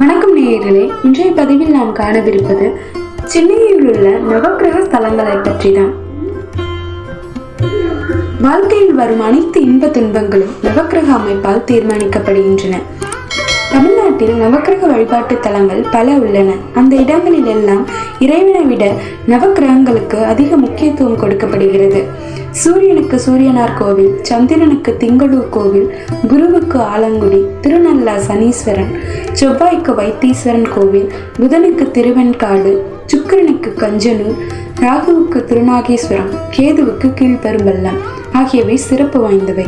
வணக்கம் நேயர்களே இன்றைய பதிவில் நாம் காணவிருப்பது சென்னையில் உள்ள நவக்கிரக ஸ்தலங்களை பற்றி தான் வாழ்க்கையில் வரும் அனைத்து இன்ப துன்பங்களும் நவக்கிரக அமைப்பால் தீர்மானிக்கப்படுகின்றன. தமிழ்நாட்டில் நவக்கிரக வழிபாட்டு தலங்கள் பல உள்ளன. அந்த இடங்களில் எல்லாம் இறைவனை விட நவக்கிரகங்களுக்கு அதிக முக்கியத்துவம் கொடுக்கப்படுகிறது. சூரியனுக்கு சூரியனார் கோவில் சந்திரனுக்கு திங்களூர் கோவில் குருவுக்கு ஆலங்குடி திருநல்லா சனீஸ்வரன் செவ்வாய்க்கு வைத்தீஸ்வரன் கோவில் புதனுக்கு திருவெண்காடு சுக்கிரனுக்கு கஞ்சனூர் ராகுவுக்கு திருநாகேஸ்வரம் கேதுவுக்கு கீழ்பெரும்பள்ளம் ஆகியவை சிறப்பு வாய்ந்தவை.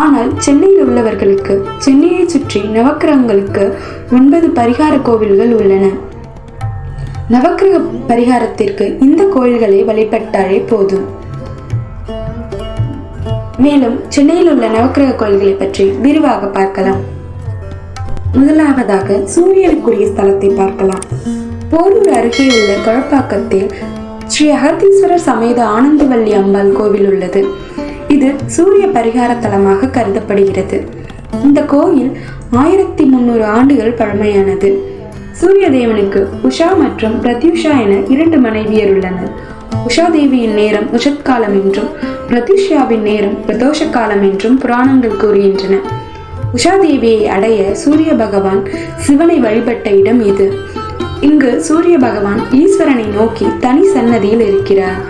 ஆனால் சென்னையில் உள்ளவர்களுக்கு சென்னையை சுற்றி நவக்கிரகங்களுக்கு ஒன்பது பரிகார கோவில்கள் உள்ளன. நவக்கிரக பரிகாரத்திற்கு இந்த கோயில்களை வழிபட்டாலே போதும். மேலும் சென்னையில் உள்ள நவக்கிரக கோயில்களை பற்றி விரிவாக பார்க்கலாம். முதலாவதாக சூரியனுக்குரிய ஸ்தலத்தை பார்க்கலாம். போரூர் அருகே உள்ள குழப்பாக்கத்தில் ஸ்ரீ அகத்தீஸ்வரர் சமேத ஆனந்தவல்லி அம்பாள் கோவில் உள்ளது. இது சூரிய பரிகார தலமாக கருதப்படுகிறது. இந்த கோயில் ஆயிரத்தி முன்னூறு ஆண்டுகள் பழமையானது. சூரிய தேவனுக்கு உஷா மற்றும் பிரத்யுஷா என இரண்டு மனைவியர் உள்ளனர். உஷா தேவியின் நேரம் உஷத்காலம் என்றும் பிரத்யுஷாவின் நேரம் பிரதோஷ காலம் என்றும் புராணங்கள் கூறுகின்றன. உஷா தேவியை அடைய சூரிய பகவான் சிவனை வழிபட்ட இடம் இது. இங்கு சூரிய பகவான் ஈஸ்வரனை நோக்கி தனி சன்னதியில் இருக்கிறார்.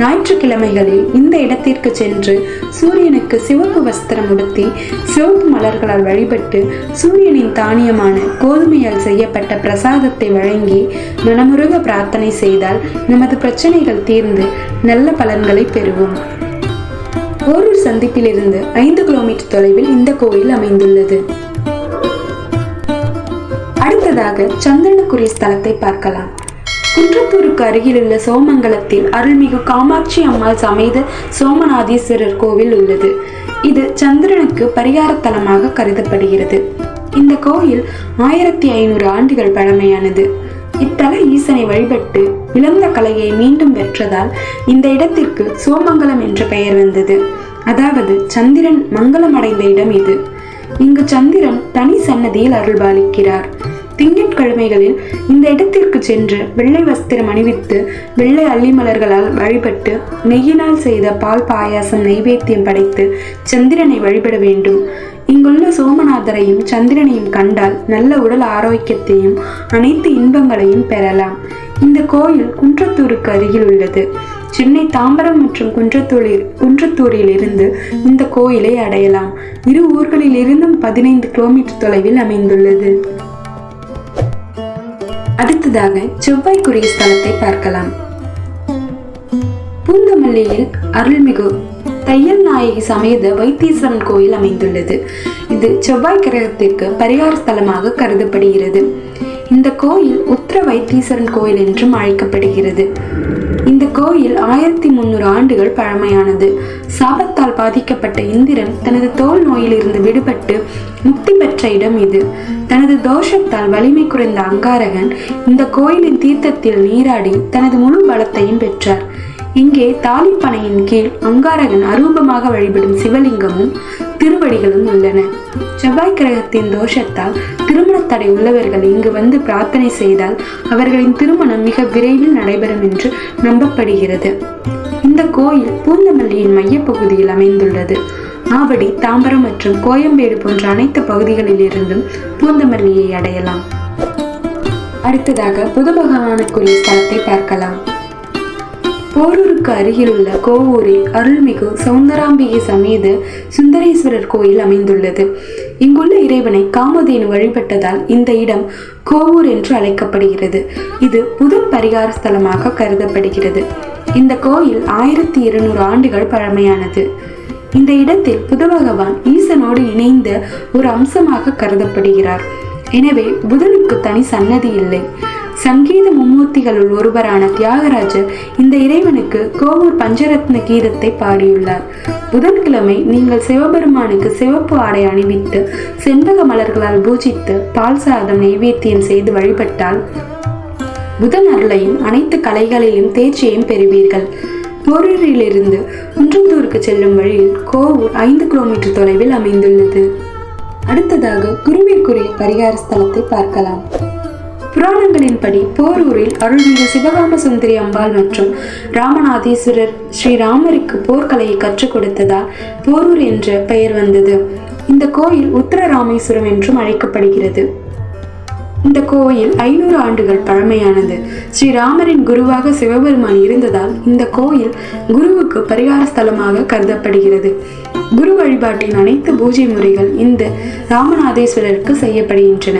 ஞாயிற்றுக்கிழமைகளில் இந்த இடத்திற்கு சென்று சூரியனுக்கு சிவப்பு வஸ்திரம் உடுத்தி சிவப்பு மலர்களால் வழிபட்டு சூரியனின் தானியமான கோதுமையால் செய்யப்பட்ட பிரசாதத்தை வழங்கி மனமுருக பிரார்த்தனை செய்தால் நமது பிரச்சனைகள் தீர்ந்து நல்ல பலன்களை பெறுவோம். ஓரூர் சந்திப்பிலிருந்து ஐந்து கிலோமீட்டர் தொலைவில் இந்த கோயில் அமைந்துள்ளது. அடுத்ததாக சந்திரனுக்குரிய ஸ்தலத்தை பார்க்கலாம். குன்றத்தூருக்கு அருகிலுள்ள சோமங்கலத்தில் அருள்மிகு காமாட்சி அம்மாள் சமேத சோமநாதீஸ்வரர் கோவில் உள்ளது. இது சந்திரனுக்கு பரிகாரத்தலமாக கருதப்படுகிறது. இந்த கோயில் ஆயிரத்தி ஐநூறு ஆண்டுகள் பழமையானது. இத்தல ஈசனை வழிபட்டு இழந்த கலையை மீண்டும் பெற்றதால் இந்த இடத்திற்கு சோமங்கலம் என்ற பெயர் வந்தது. அதாவது சந்திரன் மங்களமடைந்த இடம் இது. இங்கு சந்திரன் தனி சன்னதியில் அருள்பாலிக்கிறார். திங்கட்கிழமைகளில் இந்த இடத்திற்கு சென்று வெள்ளை வஸ்திரம் அணிவித்து வெள்ளை அள்ளி மலர்களால் வழிபட்டு நெய்யினால் செய்த பால் பாயாசம் நைவேத்தியம் படைத்து சந்திரனை வழிபட வேண்டும். இங்குள்ள சோமநாதரையும் சந்திரனையும் கண்டால் நல்ல உடல் ஆரோக்கியத்தையும் அனைத்து இன்பங்களையும் பெறலாம். இந்த கோயில் குன்றத்தூருக்கு அருகில் உள்ளது. சென்னை தாம்பரம் மற்றும் குன்றத்தூரில் குன்றத்தூரில் இருந்து இந்த கோயிலை அடையலாம். இரு ஊர்களில் இருந்தும் பதினைந்து கிலோமீட்டர் தொலைவில் அமைந்துள்ளது. அடுத்ததாக செவ்வாய்க்குரிய ஸ்தலத்தை பார்க்கலாம். பூந்தமல்லியில் அருள்மிகு தையல் நாயகி சமேத வைத்தீஸ்வரன் கோயில் அமைந்துள்ளது. இது செவ்வாய் கிரகத்திற்கு பரிகார ஸ்தலமாக கருதப்படுகிறது. இந்த கோயில் உத்தர வைத்தீஸ்வரன் கோயில் என்றும் அழைக்கப்படுகிறது. இந்த கோயில் ஆயிரத்தி முன்னூறு ஆண்டுகள் பழமையானது. சாபத்தால் பாதிக்கப்பட்ட இந்திரன் தனது தோல் நோயிலிருந்து விடுபட்டு முக்தி பெற்ற இடம் இது. தனது தோஷத்தால் வலிமை குறைந்த அங்காரகன் இந்த கோயிலின் தீர்த்தத்தில் நீராடி தனது முழு பலத்தையும் பெற்றார். இங்கே தாலிப்பனையின் கீழ் அங்காரகன் அரூபமாக வழிபடும் சிவலிங்கமும் திருவடிகளும் உள்ளன. செவ்வாய் கிரகத்தின் தோஷத்தால் திருமண தடை உள்ளவர்கள் இங்கு வந்து பிரார்த்தனை செய்தால் அவர்களின் திருமணம் மிக விரைவில் நடைபெறும் என்று நம்பப்படுகிறது. இந்த கோயில் பூந்தமல்லியின் மையப்பகுதியில் அமைந்துள்ளது. ஆவடி தாம்பரம் மற்றும் கோயம்பேடு போன்ற அனைத்து பகுதிகளில் இருந்தும் பூந்தமல்லியை அடையலாம். அடுத்ததாக புதுபகவானுக்குரிய ஸ்தலத்தை பார்க்கலாம். போரூருக்கு அருகிலுள்ள கோவூரில் அருள்மிகு சௌந்தராம்பிகை சமேத சுந்தரேஸ்வரர் கோயில் அமைந்துள்ளது. இங்குள்ள இறைவனை காமதேனு வழிபட்டதால் இந்த இடம் கோவூர் என்று அழைக்கப்படுகிறது. இது புதன் பரிகார ஸ்தலமாக கருதப்படுகிறது. இந்த கோயில் ஆயிரத்தி இருநூறு ஆண்டுகள் பழமையானது. இந்த இடத்தில் புதபகவான் ஈசனோடு இணைந்த ஒரு அம்சமாக கருதப்படுகிறார். எனவே புதனுக்கு தனி சன்னதி இல்லை. சங்கீத மும்மூர்த்திகளுள் ஒருவரான தியாகராஜர் இந்த இறைவனுக்கு கோவூர் பஞ்சரத்ன கீதத்தை பாடியுள்ளார். புதன்கிழமை நீங்கள் சிவபெருமானுக்கு சிவப்பு ஆடை அணிவித்து செண்பக மலர்களால் பூஜித்து பால் சாதம் நைவேத்தியம் செய்து வழிபட்டால் புதன் அருளையும் அனைத்து கலைகளிலும் தேர்ச்சியையும் பெறுவீர்கள். போரூரிலிருந்து குன்றத்தூருக்கு செல்லும் வழியில் கோவூர் ஐந்து கிலோமீட்டர் தொலைவில் அமைந்துள்ளது. அடுத்ததாக குருவிற்குரிய பரிகார ஸ்தலத்தை பார்க்கலாம். புராணங்களின்படி போரூரில் அருள்மிகு சிவகாம சுந்தரி அம்பாள் மற்றும் ராமநாதீஸ்வரர் ஸ்ரீராமருக்கு போர்க்கலையை கற்றுக் கொடுத்ததால் போரூர் என்ற பெயர் வந்தது. இந்த கோயில் உத்தரராமேஸ்வரம் என்றும் அழைக்கப்படுகிறது. இந்த கோயில் ஐநூறு ஆண்டுகள் பழமையானது. ஸ்ரீராமரின் குருவாக சிவபெருமான் இருந்ததால் இந்த கோயில் குருவுக்கு பரிகார ஸ்தலமாக கருதப்படுகிறது. குரு வழிபாட்டின் அனைத்து பூஜை முறைகள் இந்த ராமநாதேஸ்வரருக்கு செய்யப்படுகின்றன.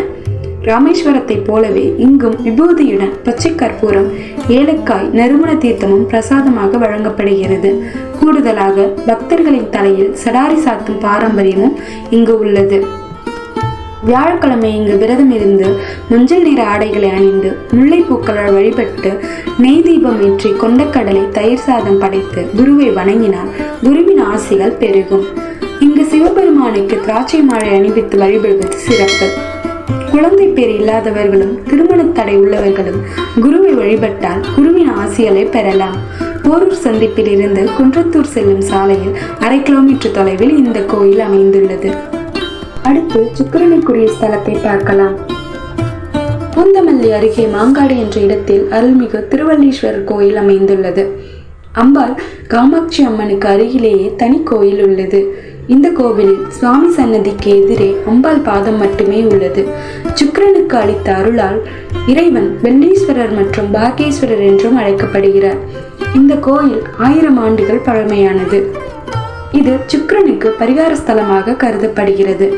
ராமேஸ்வரத்தைப் போலவே இங்கும் விபூதியுடன் பச்சை கற்பூரம் ஏலக்காய் நறுமண தீர்த்தமும் பிரசாதமாக வழங்கப்படுகிறது. கூடுதலாக பக்தர்களின் தலையில் சடாரி சாத்தும் பாரம்பரியமும் இங்கு உள்ளது. வியாழக்கிழமை இங்கு விரதம் இருந்து மஞ்சள் நிற ஆடைகளை அணிந்து முல்லைப்பூக்களால் வழிபட்டு நெய் தீபம் ஏற்றி கொண்டக்கடலை தயிர் சாதம் படைத்து குருவை வணங்கினால் குருவின் ஆசைகள் பெருகும். இங்கு சிவபெருமானுக்கு திராட்சை மாலை அணிவித்து வழிபடுவது சிறப்பு. குழந்தை பேர் இல்லாதவர்களும் திருமண தடை உள்ளவர்களும் குருவை வழிபட்டால் குருவின் ஆசிகளை பெறலாம். போரூர் சந்திப்பில் இருந்து குன்றத்தூர் செல்லும் சாலையில் அரை கிலோமீட்டர் தொலைவில் இந்த கோயில் அமைந்துள்ளது. அடுத்து சுக்கிரனுக்குரிய ஸ்தலத்தை பார்க்கலாம். பூந்தமல்லி அருகே மாங்காடு என்ற இடத்தில் அருள்மிகு திருவள்ளீஸ்வரர் கோயில் அமைந்துள்ளது. அம்பாள் காமாட்சி அம்மனுக்கு அருகிலேயே தனி கோயில் உள்ளது. இந்த கோவிலில் சுவாமி சன்னதிக்கு எதிரே அம்பாள் பாதம் மட்டுமே உள்ளது. சுக்கரனுக்கு அளித்த அருளால் இறைவன் வெள்ளீஸ்வரர் மற்றும் பாகேஸ்வரர் என்றும் அழைக்கப்படுகிறார். இந்த கோயில் ஆயிரம் ஆண்டுகள் பழமையானது. இது சுக்கிரனுக்கு பரிகார ஸ்தலமாக கருதப்படுகிறது.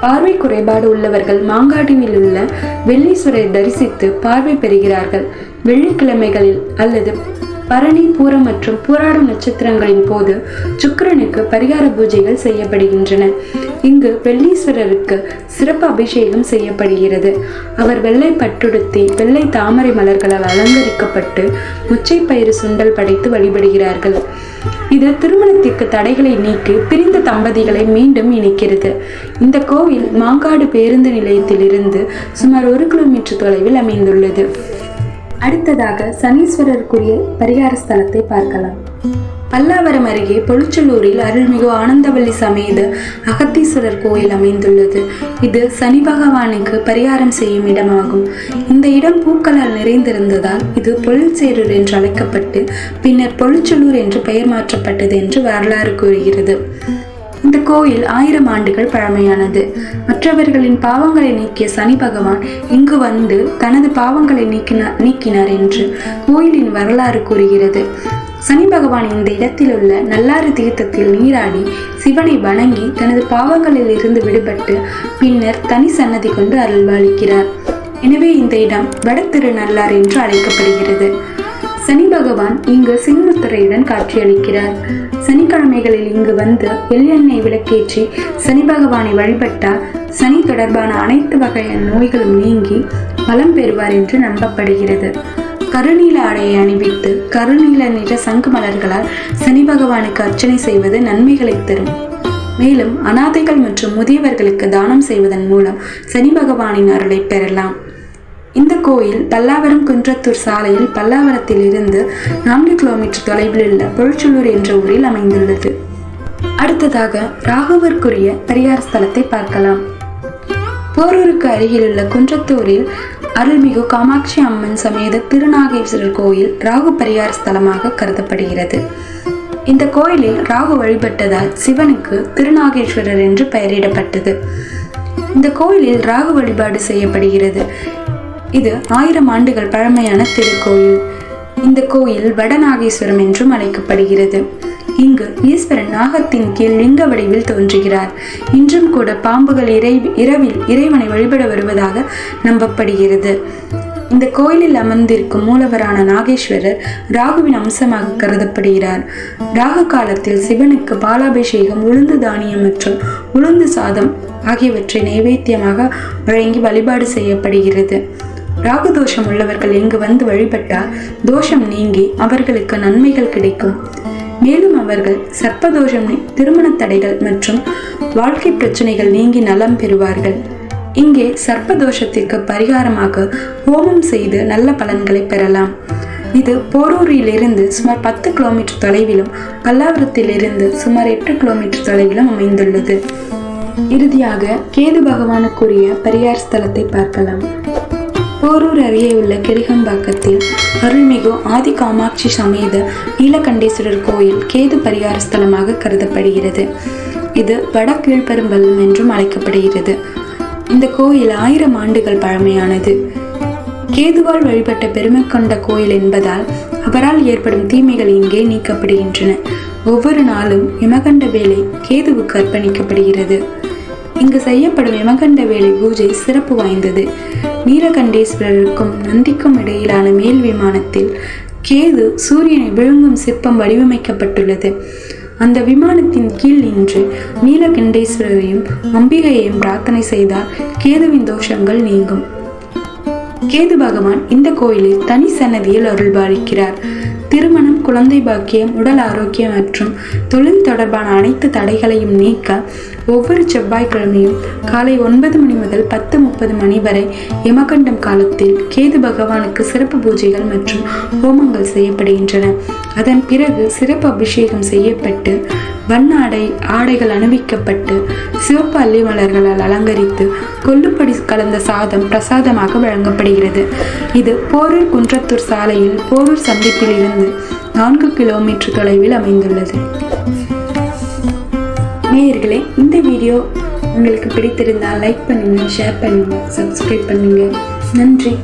பார்வை குறைபாடு உள்ளவர்கள் மாங்காடுவில் உள்ள வெள்ளீஸ்வரரை தரிசித்து பார்வை பெறுகிறார்கள். வெள்ளிக்கிழமைகளில் அல்லது பரணி பூரம் மற்றும் பூராடும் நட்சத்திரங்களின் போது சுக்கரனுக்கு பரிகார பூஜைகள் செய்யப்படுகின்றன. இங்கு வெள்ளீஸ்வரருக்கு சிறப்பு அபிஷேகம் செய்யப்படுகிறது. அவர் வெள்ளை பட்டுடுத்தி வெள்ளை தாமரை மலர்களால் அலங்கரிக்கப்பட்டு முச்சை பயிறு சுண்டல் படைத்து வழிபடுகிறார்கள். இது திருமணத்திற்கு தடைகளை நீக்கி பிரிந்த தம்பதிகளை மீண்டும் இணைக்கிறது. இந்த கோவில் மாங்காடு பேருந்து நிலையத்திலிருந்து சுமார் ஒரு கிலோமீட்டர் தொலைவில் அமைந்துள்ளது. அடுத்ததாக சனீஸ்வரருக்குரிய பரிகார ஸ்தலத்தை பார்க்கலாம். பல்லாவரம் அருகே பொழுச்சலூரில் அருள்மிகு ஆனந்தவல்லி சமேத அகத்தீஸ்வரர் கோயில் அமைந்துள்ளது. இது சனி பகவானுக்கு பரிகாரம் செய்யும் இடமாகும். இந்த இடம் பூக்களால் நிறைந்திருந்ததால் இது பொழுச்சேரூர் என்று அழைக்கப்பட்டு பின்னர் பொழுச்சலூர் என்று பெயர் மாற்றப்பட்டது என்று வரலாறு கூறுகிறது. இந்த கோயில் ஆயிரம் ஆண்டுகள் பழமையானது. மற்றவர்களின் பாவங்களை நீக்கிய சனி பகவான் இங்கு வந்து தனது பாவங்களை நீக்கினார் நீக்கினார் என்று கோயிலின் வரலாறு கூறுகிறது. சனி பகவான் இந்த இடத்தில் உள்ள நல்லாறு தீர்த்தத்தில் நீராடி சிவனை வணங்கி தனது பாவங்களில் இருந்து விடுபட்டு பின்னர் தனி சன்னதி கொண்டு அருள்வாளிக்கிறார். எனவே இந்த இடம் வட திருநள்ளார் என்று அழைக்கப்படுகிறது. சனி பகவான் இங்கு சிங்கத்துறையுடன் காட்சியளிக்கிறார். சனிக்கிழமைகளில் இங்கு வந்து எள்ளெண்ணெய் விளக்கேற்றி சனி பகவானை வழிபட்டால் சனி தொடர்பான அனைத்து வகையான நோய்களும் நீங்கி பலம் பெறுவார் என்று நம்பப்படுகிறது. கருநீல ஆடையை அணிவித்து கருநீல நிற சங்கு மலர்களால் சனி பகவானுக்கு அர்ச்சனை செய்வது நன்மைகளை தரும். மேலும் அனாதைகள் மற்றும் முதியவர்களுக்கு தானம் செய்வதன் மூலம் சனி பகவானின் அருளை பெறலாம். இந்த கோயில் பல்லாவரம் குன்றத்தூர் சாலையில் பல்லாவரத்தில் இருந்து நான்கு கிலோமீட்டர் தொலைவில் உள்ள பொழிச்சலூர் என்ற ஊரில் அமைந்துள்ளது. அடுத்ததாக ராகுவர்க்குரிய பரிகார ஸ்தலத்தை பார்க்கலாம். போரூருக்கு அருகிலுள்ள குன்றத்தூரில் அருள்மிகு காமாட்சி அம்மன் சமேத திருநாகேஸ்வரர் கோயில் ராகு பரிகார ஸ்தலமாக கருதப்படுகிறது. இந்த கோயிலில் ராகு வழிபட்டதால் சிவனுக்கு திருநாகேஸ்வரர் என்று பெயரிடப்பட்டது. இந்த கோயிலில் ராகு வழிபாடு செய்யப்படுகிறது. இது ஆயிரம் ஆண்டுகள் பழமையான திருக்கோயில். இந்த கோயில் வடநாகேஸ்வரம் என்றும் அழைக்கப்படுகிறது. இங்கு ஈஸ்வரன் நாகத்தின் கீழ் லிங்க வடிவில் தோன்றுகிறார். இன்றும் கூட பாம்புகள் இறை இரவில் இறைவனை வழிபட வருவதாக நம்பப்படுகிறது. இந்த கோயிலில் அமர்ந்திருக்கும் மூலவரான நாகேஸ்வரர் ராகுவின் அம்சமாக கருதப்படுகிறார். ராகு காலத்தில் சிவனுக்கு பாலாபிஷேகம் உளுந்து தானியம் மற்றும் உளுந்து சாதம் ஆகியவற்றை நைவேத்தியமாக வழங்கி வழிபாடு செய்யப்படுகிறது. ராகு தோஷம் உள்ளவர்கள் இங்கு வந்து வழிபட்டால் தோஷம் நீங்கி அவர்களுக்கு நன்மைகள் கிடைக்கும். மேலும் அவர்கள் சர்ப்பதோஷம் திருமண தடைகள் மற்றும் வாழ்க்கை பிரச்சனைகள் நீங்கி நலம் பெறுவார்கள். இங்கே சர்ப்பதோஷத்திற்கு பரிகாரமாக ஹோமம் செய்து நல்ல பலன்களை பெறலாம். இது போரூரிலிருந்து சுமார் பத்து கிலோமீட்டர் தொலைவிலும் பல்லாவரத்திலிருந்து சுமார் எட்டு கிலோமீட்டர் தொலைவிலும் அமைந்துள்ளது. இறுதியாக கேது பகவானுக்குரிய பரியார் ஸ்தலத்தை பார்க்கலாம். போரூர் அருகே உள்ள கிரிகம்பாக்கத்தில் அருள்மிகு ஆதி காமாட்சி சமேத நீலகண்டேஸ்வரர் கோயில் கேது பரிகார ஸ்தலமாக கருதப்படுகிறது. இது வடகீழ்பெரும்பள்ளம் என்றும் அழைக்கப்படுகிறது. இந்த கோயில் ஆயிரம் ஆண்டுகள் பழமையானது. கேதுவால் வழிபட்ட பெருமை கொண்ட கோயில் என்பதால் அவரால் ஏற்படும் தீமைகள் இங்கே நீக்கப்படுகின்றன. ஒவ்வொரு நாளும் இமகண்ட வேலை கேதுவுக்கு அர்ப்பணிக்கப்படுகிறது. இங்கு செய்யப்படும் இமகண்ட வேலை பூஜை சிறப்பு வாய்ந்தது. நீலகண்டேஸ்வரருக்கும் நந்திக்கும் இடையிலான மேல் விமானத்தில் கேது சூரியனை விழுங்கும் சிற்பம் வடிவமைக்கப்பட்டுள்ளது. அந்த விமானத்தின் கீழ் நின்று நீலகண்டேஸ்வரரையும் அம்பிகையையும் பிரார்த்தனை செய்தால் கேதுவின் தோஷங்கள் நீங்கும். கேது பகவான் இந்த கோயிலில் தனி சன்னதியில் அருள்பாலிக்கிறார். திருமணம் குழந்தை பாக்கியம் உடல் ஆரோக்கியம் மற்றும் தொழில் தொடர்பான அனைத்து தடைகளையும் நீக்க ஒவ்வொரு செவ்வாய்க்கிழமையும் காலை ஒன்பது மணி முதல் பத்து முப்பது மணி வரை யமகண்டம் காலத்தில் கேது பகவானுக்கு சிறப்பு பூஜைகள் மற்றும் ஹோமங்கள் செய்யப்படுகின்றன. அதன் பிறகு சிறப்பு அபிஷேகம் செய்யப்பட்டு வண்ண ஆடை ஆடைகள் அணிவிக்கப்பட்டு சிவப்பு அல்லி மலர்களால் அலங்கரித்து கொல்லுப்படி கலந்த சாதம் பிரசாதமாக வழங்கப்படுகிறது. இது போரூர் குன்றத்தூர் சாலையில் போரூர் சந்திப்பில் இருந்து நான்கு கிலோமீட்டர் தொலைவில் அமைந்துள்ளது. நேயர்களே இந்த வீடியோ உங்களுக்கு பிடித்திருந்தால் லைக் பண்ணுங்கள் ஷேர் பண்ணுங்கள் சப்ஸ்கிரைப் பண்ணுங்கள். நன்றி.